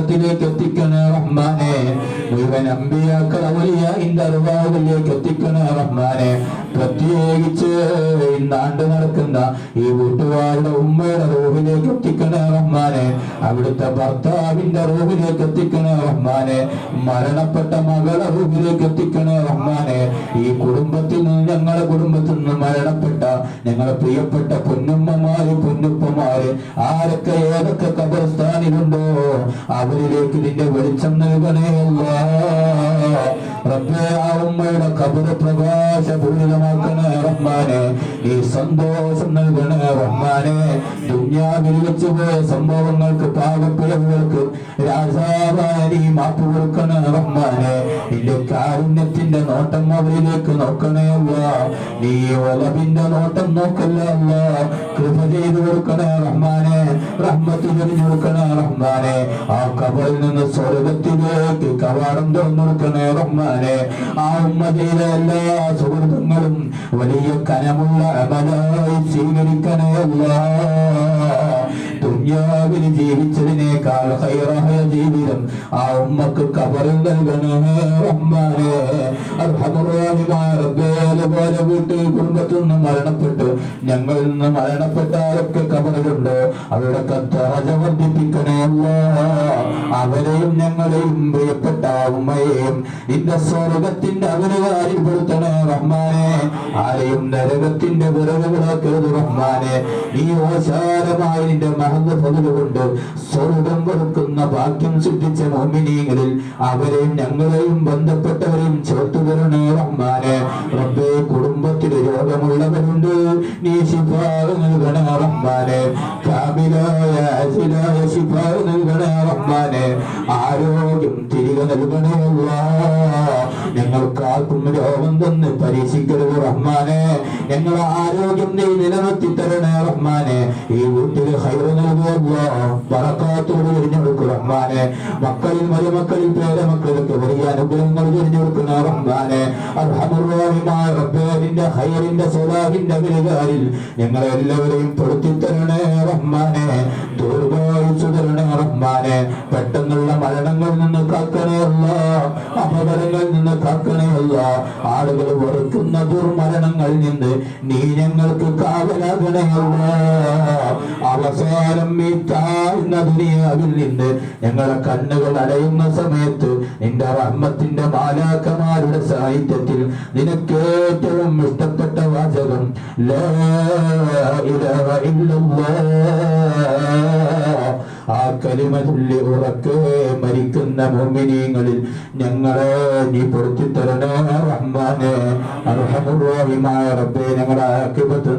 സ്വർഗത്തിലേക്ക് എത്തിക്കണേ റഹ്മാനെ. മുഴുവൻ അമ്പിയാക്കൾ അവലിയാന്റെ അറിവാകളിലേക്ക് എത്തിക്കണേ റഹ്മാനെ. പ്രത്യേകിച്ച് ഇന്നാണ്ട് നടക്കുന്ന ഈ വീട്ടുകാരുടെ ഉമ്മയുടെ റൂഹിലേക്ക് എത്തിക്കണേ റഹ്മാനെ. അവിടുത്തെ ഭർത്താവിന്റെ റൂഹിലേക്ക് എത്തിക്കണേ റഹ്മാനെ. മരണപ്പെട്ട മകളെ റൂഹിലേക്ക് എത്തിക്കണേ റഹ്മാനെ. ഈ കുടുംബത്തിൽ നിന്ന് ഞങ്ങളുടെ കുടുംബത്തിൽ നിന്ന് മരണപ്പെട്ട ഞങ്ങളെ പ്രിയപ്പെട്ട പൊന്നുമ്മമാര് പൊന്നുപ്പമാര് ആരൊക്കെ ഏതൊക്കെ കബർസ്ഥാനിലുണ്ടോ അവരിലേക്ക് നിന്റെ വെളിച്ചം നൽകണേ അല്ലേ ഉമ്മയുടെ കബറ് പ്രകാശപൂരിതമാക്കണേ റഹ്മാനെ. ഈ സന്തോഷം നൽകണേ റഹ്മാനെ. ദുന്യാവിൽ വെച്ച് പോയ സംഭവങ്ങൾക്ക് പാകപ്പിഴവുകൾക്ക് രാജാവാരി മാപ്പ് കൊടുക്കണേ റഹ്മാനെ. നിന്റെ കാരുണ്യത്തിന്റെ നോട്ടം അവരിലേക്ക് നോക്കണേ അല്ല. നീ ഒലവിന്റെ നോട്ടം നോക്കല്ലേ അല്ല. കൃപ ചെയ്തു കൊടുക്കണേ റഹ്മാനെ. റഹ്മത്ത് ചൊരിഞ്ഞു കൊടുക്കണേ റഹ്മാനെ ആ കബറിൽ നിന്ന് സ്വർഗത്തിലേക്ക് കവാടം തുറന്നു കൊടുക്കണേ റഹ്മാനെ ആ ഉമ്മ എല്ലാ സുഹൃത്തുക്കളും വലിയ കനമുള്ള അമലായി സ്വീകരിക്കണേ അല്ലാ. ദുന്യാവിൽ ജീവിച്ചതിനേക്കാൾ ഹൈറായ ജീവിതം ആ ഉമ്മക്ക് കബറിൽ നൽകണേ റഹ്മാനെ അർഹമുറാഹിമായ റബ്ബേ വീട്ട് കുടുംബത്തിൽ നിന്ന് മരണപ്പെട്ട്. ഞങ്ങളിൽ നിന്ന് മരണപ്പെട്ടവരൊക്കെ കബറിലുണ്ട്? അവരുടെ കത്തറജ വർദ്ധിപ്പിക്കണേ അല്ലാ. അവരെയും ഞങ്ങളെയും പ്രിയപ്പെട്ട ഉമ്മയെയും നിന്റെ സ്വർഗത്തിന്റെ അവരുകാരിപ്പെടുത്തണേ റഹ്മാനെ. ആരെയും നരകത്തിന്റെ വിറകുകളാക്കരുത് റഹ്മാനെ. ഈ ഓശാരമായി നിന്റെ മഹത് പതിലുകൊണ്ട് സ്വർഗം കൊടുക്കുന്ന ഭാഗ്യം സൃഷ്ടിച്ച മോമിനികളിൽ അവരെയും ഞങ്ങളെയും ബന്ധപ്പെട്ടവരെയും ചേർത്തു തരണേ റഹ്മാനെ. റബ്ബേ രോഗമുള്ളവരുണ്ട് നീ ശിഫാ നൽകണ റബ്ബാനെ കാമിലായ അജിലായ ശിഫാ നൽകണ റഹ്മാനെ ആരോഗ്യം തിരികെ നൽകണേ രോഗം തന്ന് പരീക്ഷിക്കരുത് റഹ്മാനെ. ഞങ്ങളെ ആരോഗ്യം നീ നിലനിർത്തി തരണേ റഹ്മാനെ. ഈ വീട്ടിൽ ഹൈറ് നൽകുമല്ലോ പറക്കാത്തോട് തിരിഞ്ഞെടുക്കും റഹ്മാനെ. മക്കളിൽ മരുമക്കളിൽ പേരമക്കൾക്ക് വലിയ അനുഗ്രഹങ്ങൾ തിരിഞ്ഞെടുക്കുന്ന റഹ്മാനെ. അർഹമുറാഹിമായ നിന്റെ ഹൈറിന്റെ സലാഹിന്റെ വിലുകാരിൽ ഞങ്ങളെല്ലാവരെയും പെടുത്തി തരണേ റഹ്മാനെ തരണേ റഹ്മാനെ പെട്ടെന്നുള്ള മരണങ്ങളിൽ നിന്ന് കാക്കണേ അല്ല അപകടങ്ങളിൽ നിന്ന് കാക്കണേ അല്ല ആളുകൾ വെറുക്കുന്ന ദുർമരണങ്ങളിൽ നിന്ന് നീ ഞങ്ങൾക്ക് കാവലാകണേ അല്ല അവസാനം ഈ താഴ്ന്ന ദുനിയാവിൽ നിന്ന് ഞങ്ങളെ കണ്ണുകൾ അടയുന്ന സമയത്ത് നിന്റെ റഹ്മത്തിന്റെ ബാലാക്കന്മാരുടെ സാഹിത്യത്തിൽ നിനക്ക് ഏറ്റവും ഇഷ്ടപ്പെട്ട വാചകം ലാ ഇലാഹ ഇല്ലല്ലാഹ് ആ കലിമതുള്ളി ഉറക്കെ മരിക്കുന്ന മോമിനിയങ്ങളിൽ ഞങ്ങളെ നീ പൊടുത്തി തരണേ റഹ്മാനെ അർഹമുറാഹിമായ റബ്ബെ ഞങ്ങളുടെ ആക്കിപത്ത്